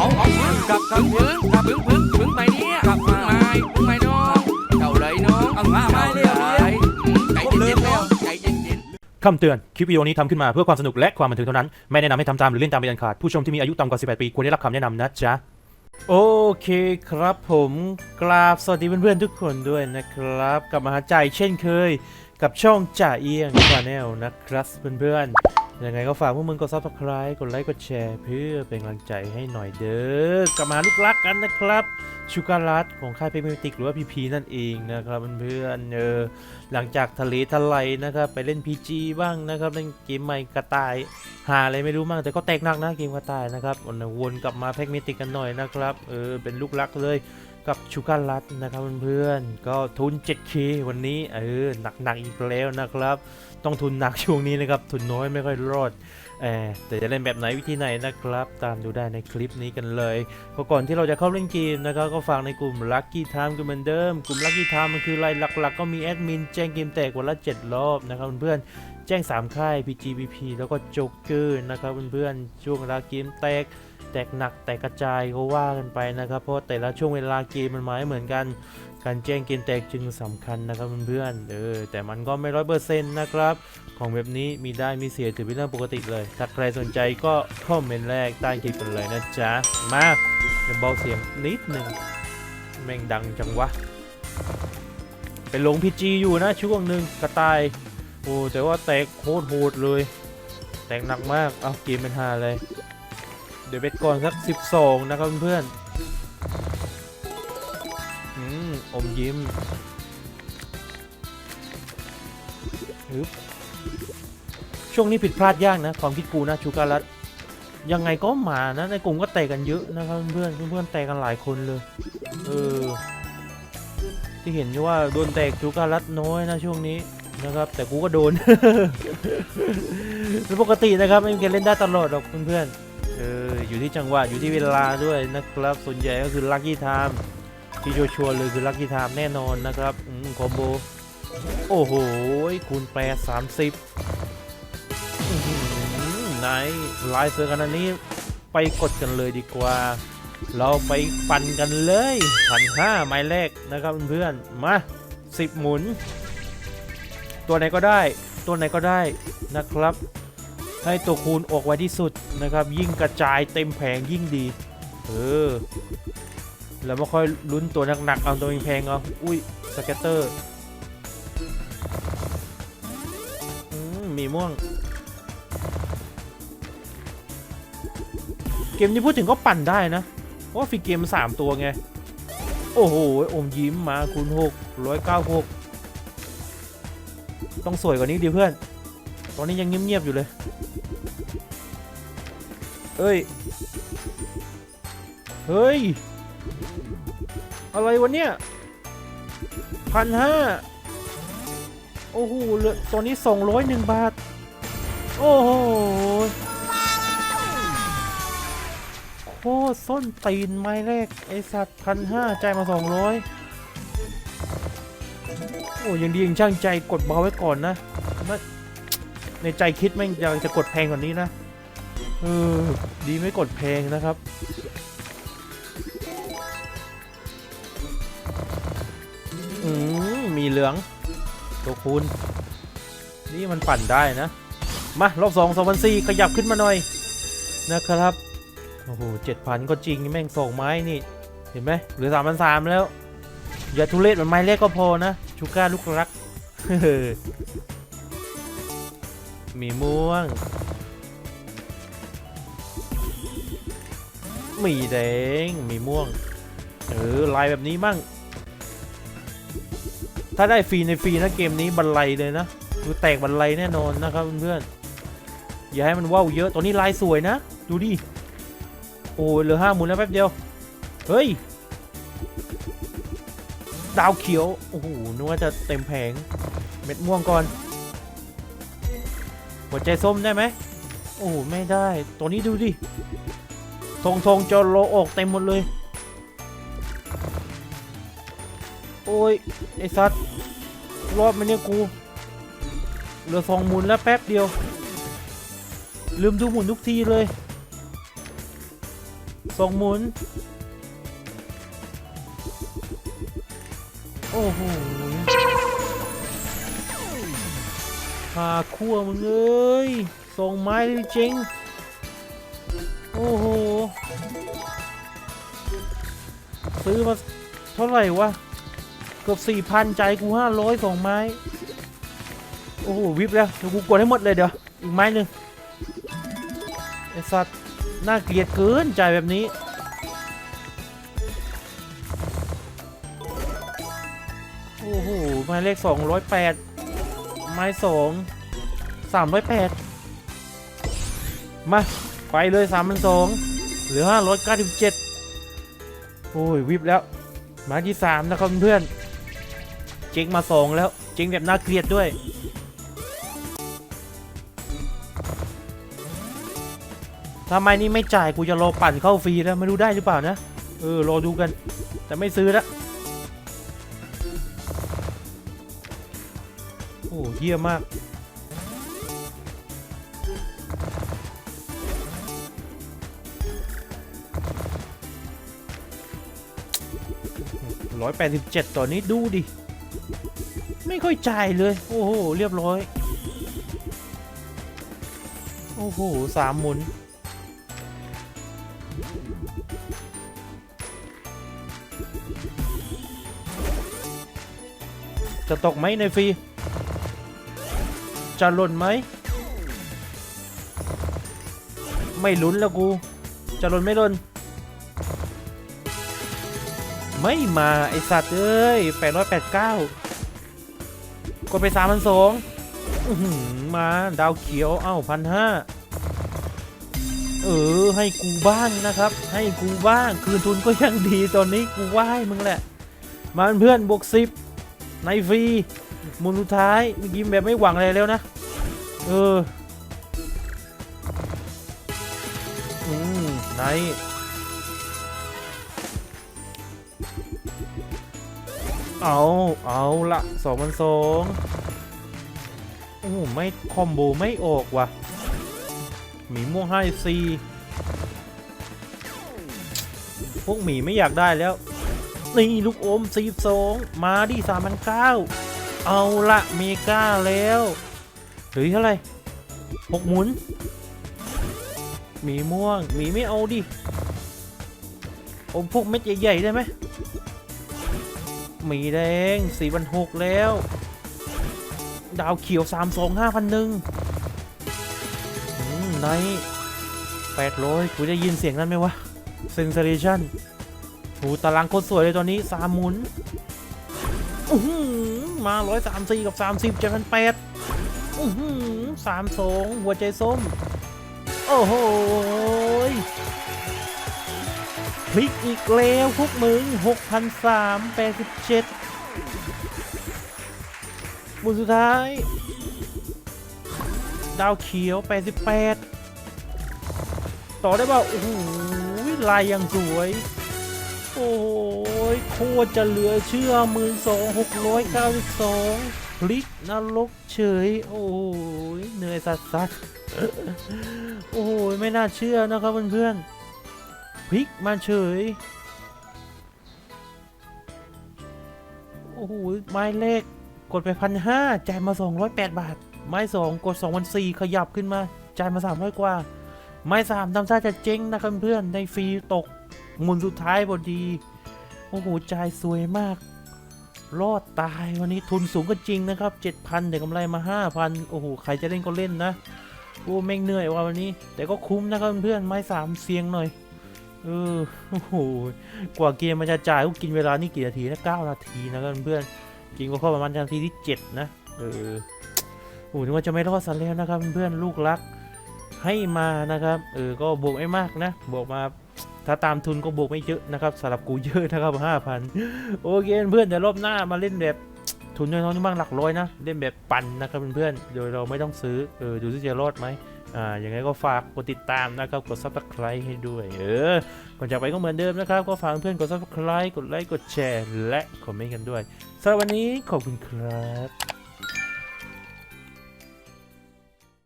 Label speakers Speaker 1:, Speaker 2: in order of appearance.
Speaker 1: เอาเอาพึ่งกลับกลับพึ่งกลับพึ่งพึ่งพึ่งไปเนี่ยกลับพึ่งไม่พึ่งไม่น้องเจ้าเลยน้องเอามาไม่เร็วเลยใจเย็นๆแล้วใจเย็นๆ
Speaker 2: คำเตือน คลิปวิดีโอนี้ทำขึ้นมาเพื่อความสนุกและความบันเทิงเท่านั้น ไม่แนะนำให้ทำตามหรือเล่นตามเป็นอันขาด ผู้ชมที่มีอายุต่ำกว่า 18 ปีควรได้รับคำแนะนำนะจ๊ะ โอเคครับผมกราบสวัสดีเพื่อนๆทุกคนด้วยนะครับกลับมาหาใจเช่นเคย กับช่องจ่าเอียงชาแนลนะครับเพื่อนๆ ยังไงก็ฝากพวกมึงกด subscribe กดไลค์ กดแชร์ เพื่อเป็นกำลังใจให้หน่อยเด้อกลับมาลูกรักกันนะครับชูการัตของค่ายเพมิติกหรือว่าพีพีนั่นเองนะครับเพื่อนเออหลังจากทะเลทลายนะครับ ไปเล่น PG บ้างนะครับ เล่นเกมใหม่กระต่ายหาอะไรไม่รู้มั่งแต่ก็แตกหนักนะเกมกระต่ายนะครับวนวนกลับมาแพ็กเมติกกันหน่อยนะครับเออเป็นลูกรักเลยกับชูการ์ลัดนะครับเพื่อนๆก็ทุน 7K วันนี้เออหนักๆอีกแล้วนะครับ ต้องทุนหนักช่วงนี้นะครับทุนน้อยไม่ค่อยรอดแต่จะเล่นแบบไหนวิธีไหนนะครับ ตามดูได้ในคลิปนี้กันเลยก็ก่อนที่เราจะเข้าเล่นเกมนะครับก็ฝากในกลุ่ม Lucky Time กันเหมือนเดิม กลุ่ม Lucky Time มันคือรายหลักๆ ก็มีแอดมินแจ้งเกมแตกวันละ 7 รอบนะครับเพื่อนๆแจ้ง 3 ค่าย PGPP แล้วก็โจ๊กเกอร์นะครับเพื่อนๆช่วงเวลาเกมแตกแตกหนักแตกกระจายก็ว่ากันไปนะครับ เพราะแต่ละช่วงเวลาเกมมันมาไม่เหมือนกัน การแจ้งเกมแตกจึงสำคัญนะครับเพื่อนๆเออแต่มันก็ไม่ร้อยเปอร์เซ็นต์นะครับ ของแบบนี้มีได้มีเสียถือเป็นเรื่องปกติเลย ถ้าใครสนใจก็คอมเมนต์แรกใต้คลิปกันเลยนะจ๊ะ มาเดี๋ยวเบาเสียงนิดหนึ่งแม่งดังจังวะไปลงพีจีอยู่นะช่วงหนึ่งกระต่ายโอ้แต่ว่าแตกโคตรโหดเลย แตกหนักมากเอาเกมเป็นหาเลย เดี๋ยวเบ็ดก่อนสัก 12 นะครับเพื่อน อมยิ้มฮึบช่วงนี้ผิดพลาดยากนะ ความคิดกูนะชูการัตยังไงก็มานะ ในกลุ่มก็แตกกันเยอะนะครับเพื่อนเพื่อนๆแตกกันหลายคนเลยเออที่เห็นว่าโดนแตกชูการัตน้อยนะช่วงนี้นะครับ แต่กูก็โดนเป็นปกตินะครับไม่มีใครเล่นได้ตลอดหรอกเพื่อนๆเอออยู่ที่จังหวะอยู่ที่เวลาด้วยนะครับส่วนใหญ่ก็คือลัคกี้ไทม์ ที่ชัวร์เลยคือลัคกี้ไทม์แน่นอนนะครับอืมคอมโบ โอ้โห คูณแปรสามสิบอื้อหือไหนลายเสือกันอันนี้ไปกดกันเลยดีกว่า เราไปปั่นกันเลยพันห้าไม้แรกนะครับเพื่อนมาสิบหมุน ตัวไหนก็ได้ ตัวไหนก็ได้นะครับ ให้ตัวคูณออกไว้ที่สุดนะครับ ยิ่งกระจายเต็มแผงยิ่งดี เออ แล้วมาค่อยลุ้นตัวหนักๆเอาตัวแพงๆเอาอุ้ยสเก็ตเตอร์อมีม่วง เกมนี้พูดถึงก็ปั่นได้นะ เพราะว่าฟรีเกม 3 ตัวไง โอ้โหอมยิ้มมาคูณ6 196 ต้องสวยกว่านี้ดิเพื่อน ตอนนี้ยังเงียบๆอยู่เลย เอ้ย เฮ้ย อะไรวะเนี่ยพันห้าโอ้โหเหลือตอนนี้201บาท โอ้โหโคตรส้นตีนไม้แรก ไอสัตว์พันห้าใจมาสองร้อยโอ้ยังดียังช่างใจกดเบาไว้ก่อนนะไม่ในใจคิดแม่งอยากจะกดแพงกว่านี้นะเออดีไม่กดแพงนะครับ มีเหลือง ตัวคูณ นี่มันปั่นได้นะ มารอบสองสองพันสี่ขยับขึ้นมาหน่อยนะครับ โอ้โหเจ็ดพันก็จริงแม่งสองไม้นี่ เห็นไหมเหลือสามพันสามแล้ว อย่าทุเรศเหมือนไม้แรกก็พอนะ ชูก้าลูกรักมีม่วง มีแดง มีม่วง เออลายแบบนี้มั่ง ถ้าได้ฟรีในฟรีนะเกมนี้บันไลเลยนะคือแตกบันไลแน่นอนนะครับเพื่อนๆอย่าให้มันว่าวเยอะตัวนี้ลายสวยนะ ดูดิโอ้เหลือห้าหมุนแล้วแป๊บเดียว เฮ้ย ดาวเขียว โอ้โหนึกว่าจะเต็มแผง เม็ดม่วงก่อน หัวใจส้มได้ไหม โอ้โห ไม่ได้ ตัวนี้ดูดิทงทงจอโลออกเต็มหมดเลย โอ้ย ไอสัตว์รอดไหมเนี่ยกู เหลือสองหมุนแล้วแป๊บเดียว ลืมดูหมุนทุกทีเลยสองหมุน โอ้โหหาคั่วมึงเอ้ยส่งไม้จริง โอ้โห ซื้อมาเท่าไหร่วะ กือบสี่พันใจกูห้าร้อยสองไม้ โอ้โหวิบแล้วเดี๋ยวกูกดให้หมดเลยเดี๋ยวอีกไม้หนึ่งไอสัตว์น่าเกลียดเกินใจแบบนี้โอ้โหหมายเลขสองร้อยแปดไม้สองสามร้อยแปดมาไปเลยสามพันสองเหลือห้าร้อยเก้าสิบเจ็ดโอ้ยวิบแล้ว มาที่สามนะครับเพื่อน เจ๊งมาสองแล้ว เจ๊งแบบน่าเกลียดด้วย ทำไมนี่ไม่จ่ายกูจะรอปั่นเข้าฟรีแล้วไม่รู้ได้หรือเปล่านะ เออ รอดูกัน แต่ไม่ซื้อละโอ้เยี่ยมมากร้อยแปดสิบเจ็ดต่อนี้ดูดิ ไม่ค่อยจ่ายเลย โอ้โห เรียบร้อย โอ้โหสามหมุน จะตกไหมในฟรี จะหล่นไหม ไม่ลุ้นแล้วกู จะหล่นไม่หล่น ไม่มาไอสัตว์เอ้ยแปดร้อยแปดเก้ากดไปสามพันสองมาดาวเขียวเอ้าพันห้าเออให้กูบ้างนะครับ ให้กูบ้างคืนทุนก็ยังดีตอนนี้กูไหว้มึงแหละ มาเพื่อนบวกสิบในฟรีมุนสุดท้ายเมื่อกี้แบบไม่หวังอะไรแล้วนะ เออ อืมใน เอาเอาละสองพันสองโอ้โหไม่คอมโบไม่ออกว่ะหมีม่วงให้ซีพวกหมีไม่อยากได้แล้ว นี่ลูกอมสีสองมาดิสามพันเก้าเอาละเมกาแล้วหรือเท่าไรหกหมุนหมีม่วงหมีไม่เอาดิอมพวกเม็ดใหญ่ๆได้ไหม หมีแดงสี่พันหกแล้ว ดาวเขียวสามสองห้าพันหนึ่งในแปดร้อยกูจะยินเสียงนั้นไหมวะเซนเซอเรชั่นโหตารางโคตรสวยเลยตอนนี้สามหมุนมาร้อยสามสี่กับสามสิบเจ็ดพันแปดสามสองหัวใจส้ม โอ้โหย พลิกอีกแล้วพวกมึงหกพันสามแปดสิบเจ็ดหมุนสุดท้าย ดาวเขียว 88 ต่อได้ป่าโอ้โหลายยังสวย โอ้ยโคตรจะเหลือเชื่อมือสองหกร้อยเก้าสิบสองพลิกนรกเฉย โอ้ยเหนื่อยสัสสัสโอ้ยไม่น่าเชื่อนะครับเพื่อนๆ พลิกมาเฉย โอ้โห ไม้เลขกดไปพันห้าจ่ายมา 208 บาท ไม้สองกด2 0 0ขยับขึ้นมาจ่ายมา 300 กว่า ไม้สามทำท่าจะเจ๊งนะครับเพื่อนในฟรีตกหมุนสุดท้ายพอดี โอ้โหจ่ายสวยมาก รอดตายวันนี้ทุนสูงก็จริงนะครับ 7,000เดี๋ยวกำไรมา 5,000 โอ้โห ใครจะเล่นก็เล่นนะ โอ้แม่งเหนื่อยว่ะวันนี้ แต่ก็คุ้มนะครับเพื่อนไม้สามเสียงหน่อย เออโอ้โหกว่าเกมมันจะจ่ายก็กินเวลานี่กี่นาทีนะ9นาทีนะเพื่อนจริงก็เข้าประมาณนาทีที่7นะเออโอ้โหนึกว่าจะไม่รอดซะแล้วนะครับเพื่อนลูกรักให้มานะครับเออก็บวกไม่มากนะบวกมาถ้าตามทุนก็บวกไม่เยอะนะครับสำหรับกูเยอะนะครับ5,000โอเคเพื่อนเดี๋ยวรอบหน้ามาเล่นแบบทุนน้อยๆบ้างหลักร้อยนะเล่นแบบปั่นนะครับเพื่อนๆโดยเราไม่ต้องซื้อเออดูที่จะรอดไหม อ่ายังไรก็ฝากกดติดตามนะครับกด subscribe ให้ด้วย เออก่อนจากไปก็เหมือนเดิมนะครับ ก็ฝากเพื่อนกด subscribe กดไลค์กดแชร์ และคอมเมนต์กันด้วยสำหรับวันนี้ขอบคุณครับ